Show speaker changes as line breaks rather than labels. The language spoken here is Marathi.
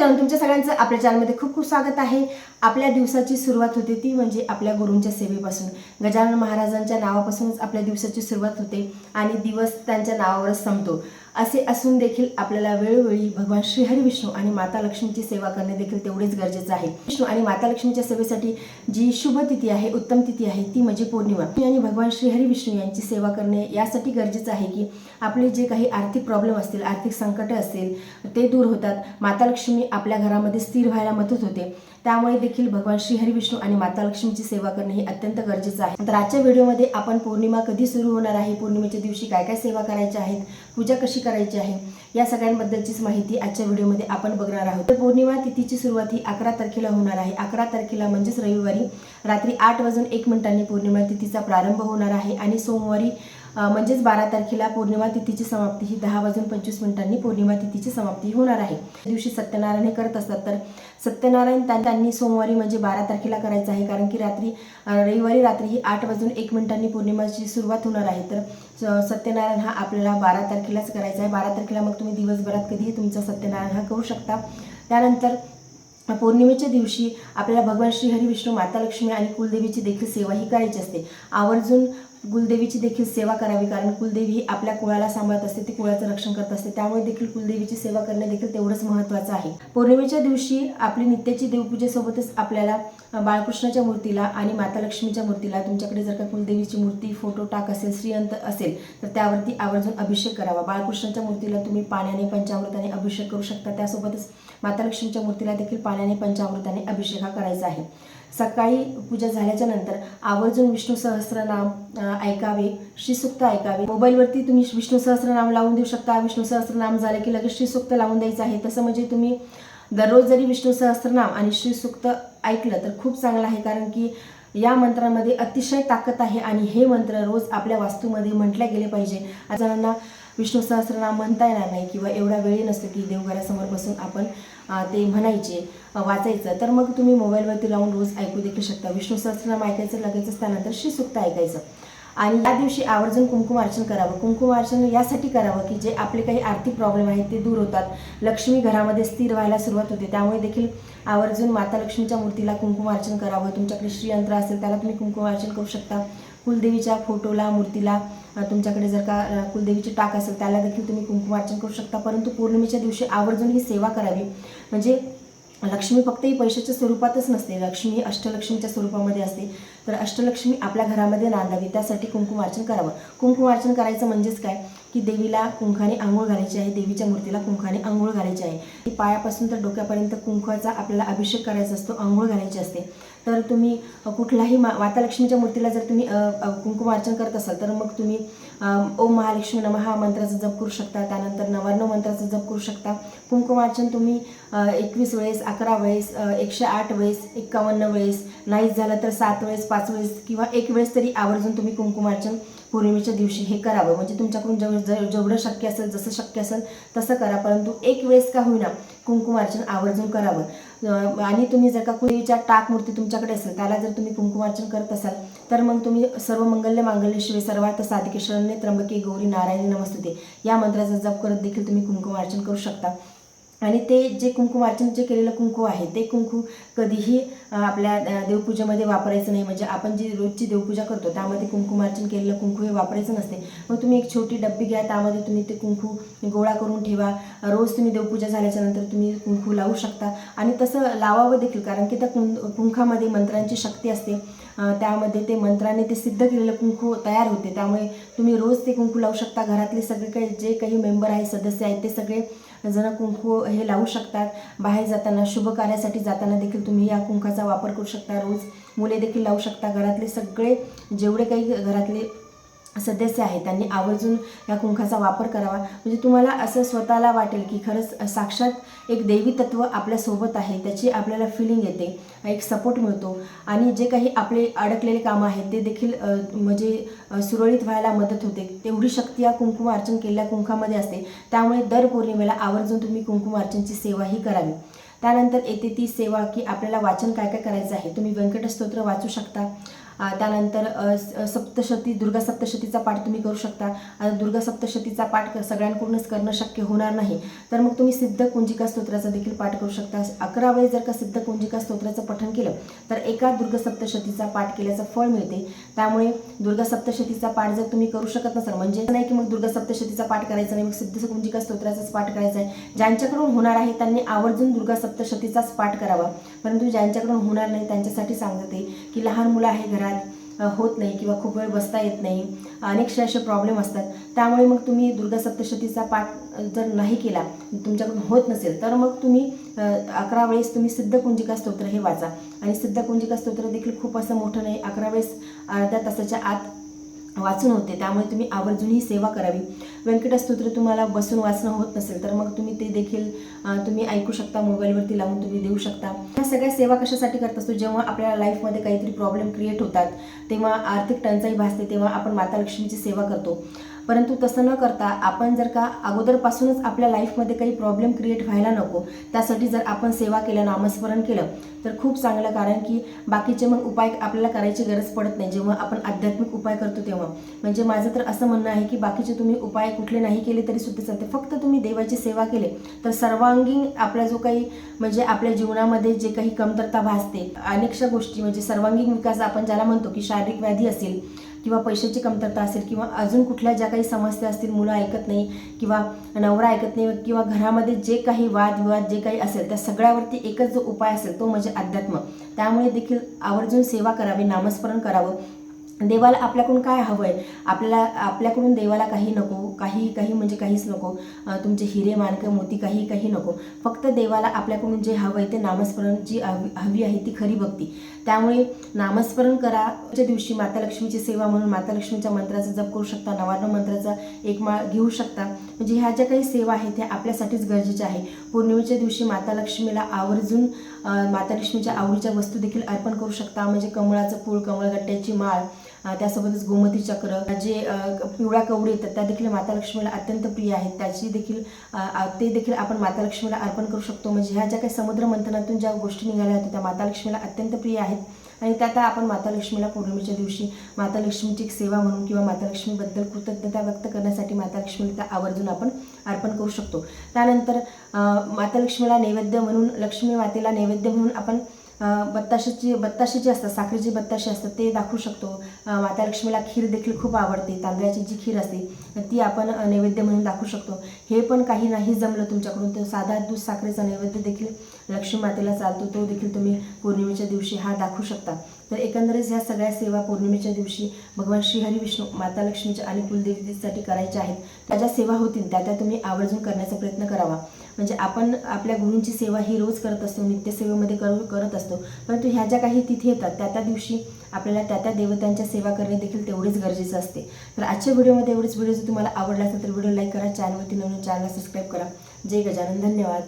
मित्रांनो तुमच्या सगळ्यांचं आपल्या चॅनलमध्ये खूप खूप स्वागत आहे. आपल्या दिवसाची सुरुवात होते ती म्हणजे आपल्या गुरूंच्या सेवेपासून. गजानन महाराजांच्या नावापासूनच आपल्या दिवसाची सुरुवात होते आणि दिवस त्यांच्या नावावरच संपतो. असे असून देखील आपल्याला वेळोवेळी भगवान श्रीहरी विष्णू आणि माता लक्ष्मीची सेवा करणे देखील तेवढेच गरजेचं आहे. विष्णू आणि माता लक्ष्मीच्या सेवेसाठी जी शुभ तिथी आहे उत्तम तिथी आहे ती म्हणजे पौर्णिमा. आणि भगवान श्रीहरी विष्णू यांची सेवा करणे यासाठी गरजेचं आहे की आपले जे काही आर्थिक प्रॉब्लेम असतील आर्थिक संकट असतील ते दूर होतात. माता लक्ष्मी आपल्या घरामध्ये स्थिर व्हायला मदत होते. त्यामुळे देखील भगवान श्रीहरी विष्णू आणि माता लक्ष्मीची सेवा करणे हे अत्यंत गरजेचं आहे. तर आजच्या व्हिडिओमध्ये आपण पौर्णिमा कधी सुरू होणार आहे? पौर्णिमेच्या दिवशी काय काय सेवा करायच्या आहेत? पूजा कशी करायची आहे या सगळ्यांबद्दलचीच माहिती आजच्या व्हिडिओमध्ये आपण बघणार आहोत. तर पौर्णिमा तिथीची सुरुवात ही अकरा तारखेला होणार आहे. अकरा तारखेला म्हणजेच रविवारी रात्री आठ वाजून एक मिनिटांनी पौर्णिमा तिथीचा प्रारंभ होणार आहे आणि सोमवारी म्हणजेच बारा तारखेला पौर्णिमा तिथीची समाप्ती ही दहा वाजून पंचवीस मिनिटांनी पौर्णिमा तिथीची समाप्ती होणार आहे. त्या दिवशी सत्यनारायण हे करत असतात तर सत्यनारायण त्यांनी सोमवारी म्हणजे बारा तारखेला करायचं आहे कारण की रात्री रविवारी रात्री ही आठ वाजून एक मिनिटांनी पौर्णिमाची सुरुवात होणार आहे. तर स- सत्यनारायण हा आपल्याला बारा तारखेलाच करायचा आहे. बारा तारखेला मग तुम्ही दिवसभरात कधीही तुमचा सत्यनारायण हा करू शकता. त्यानंतर पौर्णिमेच्या दिवशी आपल्याला भगवान श्री हरी विष्णू माता लक्ष्मी आणि कुलदेवीची देखील सेवा ही करायची असते. आवर्जून कुलदेवीची देखील सेवा करावी कारण कुलदेवी ही आपल्या कुळाला सांभाळत असते ती कुळाचं रक्षण करत असते. त्यामुळे देखील कुलदेवीची सेवा करणे देखील तेवढंच महत्त्वाचं आहे. पौर्णिमेच्या दिवशी आपली नित्याची देवपूजेसोबतच आपल्याला बाळकृष्णाच्या मूर्तीला आणि माता लक्ष्मीच्या मूर्तीला तुमच्याकडे जर का कुलदेवीची मूर्ती फोटो टाक असेल श्रीयंत असेल तर त्यावरती आवर्जून अभिषेक करावा. बाळकृष्णाच्या मूर्तीला तुम्ही पाण्याने पंचामृताने अभिषेक करू शकता. त्यासोबतच माता लक्ष्मीच्या मूर्तीला देखील पाण्याने पंचामृताने अभिषेक हा करायचा आहे. सकाळी पूजा झाल्याच्यानंतर आवर्जून विष्णू सहस्रनाम ऐकावे श्रीसुक्त ऐकावे. मोबाईलवरती तुम्ही विष्णू सहस्रनाम लावून देऊ शकता. विष्णू सहस्रनाम झालं की लगेच श्रीसुक्त लावून द्यायचं आहे. तसं म्हणजे तुम्ही दररोज जरी विष्णू सहस्रनाम आणि श्रीसुक्त ऐकलं तर खूप चांगलं आहे. कारण की या मंत्रामध्ये अतिशय ताकद आहे आणि हे मंत्र रोज आपल्या वास्तूमध्ये म्हटले गेले पाहिजे. जणांना विष्णू सहस्रनाम म्हणता येणार नाही किंवा एवढा वेळ नसतो की देवघरासमोर बसून आपण ते म्हणायचे वाचायचं. तर मग तुम्ही मोबाईलवरती लावून रोज ऐकू देखील शकता. विष्णू सहस्रनाम ऐकायचं लगेचच त्यानंतर श्रीसुक्त ऐकायचं. आणि या दिवशी आवर्जून कुंकुमार्चन करावं. कुंकुमार्चन यासाठी करावं की जे आपले काही आर्थिक प्रॉब्लेम आहेत ते दूर होतात. लक्ष्मी घरामध्ये स्थिर व्हायला सुरुवात होते. त्यामुळे देखील आवर्जून माता लक्ष्मीच्या मूर्तीला कुंकुमार्चन करावं. तुमच्याकडे श्रीयंत्र असेल त्याला तुम्ही कुंकुमार्चन करू शकता. कुलदेवीच्या फोटोला मूर्तीला तुमच्याकडे जर का कुलदेवीची टाक असेल त्याला देखील तुम्ही कुंकुमार्चन करू शकता. परंतु पौर्णिमेच्या दिवशी आवर्जून ही सेवा करावी. म्हणजे लक्ष्मी फक्त ही पैशाच्या स्वरूपातच नसते. लक्ष्मी ही अष्टलक्ष्मीच्या स्वरूपामध्ये असते. तर अष्टलक्ष्मी आपल्या घरामध्ये नांदावी. त्यासाठी कुंकुमार्चन करावं. कुंकुमार्चन करायचं म्हणजेच काय? की देवीला कुंकाने आंघोळ घालायची आहे. देवीच्या मूर्तीला कुंकाने आंघोळ घालायची आहे. ती पायापासून तर डोक्यापर्यंत कुंखाचा आपल्याला अभिषेक करायचा असतो आंघोळ घालायची असते. तर तुम्ही कुठलाही मा माता लक्ष्मीच्या मूर्तीला जर तुम्ही कुंकुमार्चन करत असाल तर मग तुम्ही ओम महालक्ष्मी नम हा मंत्राचा जप करू शकता. त्यानंतर नवाण्णव मंत्राचा जप करू शकता. कुंकुमार्चन तुम्ही एकवीस वेळेस अकरा वेळेस एकशे आठ वेळेस एक्कावन्न वेळेस नाहीच झालं तर सात वेळेस पाच वेळेस किंवा एक वेळेस तरी आवर्जून तुम्ही कुंकुमार्चन पौर्णिमेच्या दिवशी हे करावं. म्हणजे तुमच्याकडून जेव जेवढं शक्य असेल जसं शक्य असेल तसं करा. परंतु एक वेळेस का होईना कुंकुमार्चन आवर्जून करावं. आणि तुम्ही जर का कुळीच्या टाक मूर्ती तुमच्याकडे असेल त्याला जर तुम्ही कुंकुमार्चन करत असाल तर मग तुम्ही सर्व मंगल्य मांगल्य शिवे सर्वार्थ साधिकेश्वरने त्र्यंबके गौरी नारायणी नमस्तुते या मंत्राचा जप करत देखील तुम्ही कुंकुमार्चन करू शकता. आणि ते जे कुंकुमार्चन जे केलेलं कुंकू आहे ते कुंकू कधीही आपल्या देवपूजेमध्ये वापरायचं नाही. म्हणजे आपण जी रोजची देवपूजा करतो त्यामध्ये कुंकुमार्चन केलेलं कुंकू हे वापरायचं नसते. मग तुम्ही एक छोटी डब्बी घ्या त्यामध्ये तुम्ही ते कुंकू गोळा करून ठेवा. रोज तुम्ही देवपूजा झाल्याच्यानंतर तुम्ही कुंकू लावू शकता. आणि तसं लावावं देखील कारण की त्या कुं कुंखामध्ये मंत्रांची शक्ती असते. त्यामध्ये ते मंत्राने ते सिद्ध केलेलं कुंकू तयार होते. त्यामुळे तुम्ही रोज ते कुंकू लावू शकता. घरातले सगळे काही जे काही मेंबर आहेत सदस्य आहेत ते सगळे जण कुंकू हे लावू शकतात. बाहेर जाताना शुभ कार्यासाठी जाताना देखील तुम्ही या कुंकाचा वापर करू शकता. रोज मुले देखील लावू शकता. घरातले सगळे जेवढे काही घरातले सदस्य आहेत. त्यांनी आवर्जून या कुंखाचा वापर करावा. म्हणजे तुम्हाला असं स्वतःला वाटेल की खरंच साक्षात एक देवी तत्व आपल्यासोबत आहे. त्याची आपल्याला फिलिंग येते. एक सपोर्ट मिळतो. आणि जे काही आपले अडकलेले कामं आहेत ते देखील म्हणजे सुरळीत व्हायला मदत होते. तेवढी शक्ती या कुंकुम अर्चन केलेल्या कुंखामध्ये असते. त्यामुळे दर पौर्णिमेला आवर्जून तुम्ही कुंकुम अर्चनची सेवाही करावी. त्यानंतर येते ती सेवा की आपल्याला वाचन काय काय करायचं आहे. तुम्ही व्यंकटस्तोत्र वाचू शकता. त्यानंतर सप्तशती दुर्गा सप्तशतीचा पाठ तुम्ही करू शकता. दुर्गा सप्तशतीचा पाठ सगळ्यांकडूनच करणं शक्य होणार नाही. तर मग तुम्ही सिद्ध कुंजिका स्तोत्राचा देखील पाठ करू शकता. अकरा वेळेस जर का सिद्ध कुंजिका स्तोत्राचं पठण केलं तर एका दुर्गा सप्तशतीचा पाठ केल्याचं फळ मिळते. त्यामुळे दुर्गा सप्तशतीचा पाठ जर तुम्ही करू शकत नसाल म्हणजे नाही की मग दुर्गा सप्तशतीचा पाठ करायचा नाही मग सिद्ध कुंजिका स्तोत्राचाच पाठ करायचा आहे. ज्यांच्याकडून होणार आहे त्यांनी आवर्जून दुर्गा सप्तशतीचाच पाठ करावा. परंतु ज्यांच्याकडून होणार नाही त्यांच्यासाठी सांगते की लहान मुलं आहे घरात अ, होत नाही किंवा खूप वेळ बसता येत नाही अनेकशे असे प्रॉब्लेम असतात. त्यामुळे मग तुम्ही दुर्गा सप्तशतीचा पाठ जर नाही केला तुमच्याकडून होत नसेल तर मग तुम्ही अकरा वेळेस तुम्ही सिद्धकुंजिका स्तोत्र हे वाचा. आणि सिद्ध कुंजिका स्तोत्र देखील खूप असं मोठं नाही. अकरा वेळेस अर्ध्या तासाच्या आत वाचून होते त्यामुळे तुम्ही आवर्जून ही सेवा करावी. व्यंकटस्तोत्र तुम्हाला बसून वाचणं होत नसेल तर मग तुम्ही ते देखील तुम्ही ऐकू शकता मोबाईलवरती लावून तुम्ही देऊ शकता. ह्या सगळ्या सेवा कशासाठी करत असतो? जेव्हा आपल्या लाईफमध्ये काहीतरी प्रॉब्लेम क्रिएट होतात तेव्हा आर्थिक टंचाई भासते तेव्हा आपण माता लक्ष्मीची सेवा करतो. परंतु तसं न करता आपण जर का अगोदरपासूनच आपल्या लाईफमध्ये काही प्रॉब्लेम क्रिएट व्हायला नको त्यासाठी जर आपण सेवा केलं नामस्मरण केलं तर खूप चांगलं. कारण की बाकीचे मग उपाय आपल्याला करायची गरज पडत नाही. जेव्हा आपण आध्यात्मिक उपाय करतो तेव्हा. म्हणजे माझं तर असं म्हणणं आहे की बाकीचे तुम्ही उपाय कुठले नाही केले तरी सुद्धा चालते. फक्त तुम्ही देवाची सेवा केली तर सर्वांगीण आपला जो काही म्हणजे आपल्या जीवनामध्ये जे काही कमतरता भासते अनेकशा गोष्टी म्हणजे सर्वांगीण विकास आपण ज्याला म्हणतो की शारीरिक व्याधी असेल किंवा पैशाची कमतरता असेल किंवा अजून कुठल्या ज्या काही समस्या असतील मुलं ऐकत नाही किंवा नवरा ऐकत नाही किंवा घरामध्ये जे काही वादविवाद जे काही असेल त्या सगळ्यावरती एकच जो उपाय असेल तो म्हणजे अध्यात्म. त्यामुळे देखील आवर्जून सेवा करावी नामस्मरण करावं. देवाला आपल्याकडून काय हवं आहे आपल्याला आपल्याकडून देवाला काही नको काही काही म्हणजे काहीच नको. तुमचे हिरे मानकं मोती काही काही नको. फक्त देवाला आपल्याकडून जे हवं आहे ते नामस्मरण जी हवी हवी आहे ती खरी भक्ती. त्यामुळे नामस्मरण कराच्या दिवशी माता लक्ष्मीची सेवा म्हणून माता लक्ष्मीच्या मंत्राचा जप करू शकता नवार्ण मंत्राचा एक माळ घेऊ शकता. म्हणजे ह्या ज्या काही सेवा आहेत त्या आपल्यासाठीच गरजेच्या आहे पौर्णिमेच्या दिवशी माता लक्ष्मीला आवर्जून माता लक्ष्मीच्या आवडीच्या वस्तू देखील अर्पण करू शकता. म्हणजे कमळाचं फूल कमळगट्ट्याची माळ त्यासोबतच गोमती चक्र जे पिवळ्या कवडी येतात त्या देखील माता लक्ष्मीला अत्यंत प्रिय आहेत. त्याची देखील ते देखील आपण माता लक्ष्मीला अर्पण करू शकतो. म्हणजे ह्या ज्या काही समुद्र मंथनातून ज्या गोष्टी निघाल्या होत्या त्या माता लक्ष्मीला अत्यंत प्रिय आहेत. आणि त्यात आपण माता लक्ष्मीला पौर्णिमेच्या दिवशी माता लक्ष्मीची एक सेवा म्हणून किंवा माता लक्ष्मीबद्दल कृतज्ञता व्यक्त करण्यासाठी माता लक्ष्मीला त्या आवर्जून आपण अर्पण करू शकतो. त्यानंतर माता लक्ष्मीला नैवेद्य म्हणून लक्ष्मी मातेला नैवेद्य म्हणून आपण बत्ताशाची बत्ताशे जे असतात साखरेची बत्ताशे असतात ते दाखवू शकतो. माता लक्ष्मीला खीर देखील खूप आवडते तांदळाची जी खीर असते ती आपण नैवेद्य म्हणून दाखवू शकतो. हे पण काही नाही जमलं तुमच्याकडून तर साधा दूध साखरेचा नैवेद्य देखील लक्ष्मी मातेला चालतो तो देखील तुम्ही पौर्णिमेच्या दिवशी हा दाखवू शकता. तर एकंदरीत ह्या सगळ्या सेवा पौर्णिमेच्या दिवशी भगवान श्रीहरी विष्णू माता लक्ष्मीच्या आणि कुलदेवीसाठी करायच्या आहेत. त्या ज्या सेवा होतील त्या त्या तुम्ही आवर्जून करण्याचा प्रयत्न करावा. म्हणजे आपण आपल्या गुरूंची सेवा ही रोज करत असतो नित्यसेवेमध्ये कर करत असतो. परंतु ह्या ज्या काही तिथी येतात त्या त्या दिवशी आपल्याला त्या त्या देवतांच्या सेवा करणे देखील तेवढेच गरजेचं असते. तर आजच्या व्हिडिओमध्ये एवढेच. व्हिडिओ जर तुम्हाला आवडला असेल तर व्हिडिओ लाईक करा चॅनलवरती नवीन चॅनलला सबस्क्राईब करा. जय गजानन धन्यवाद.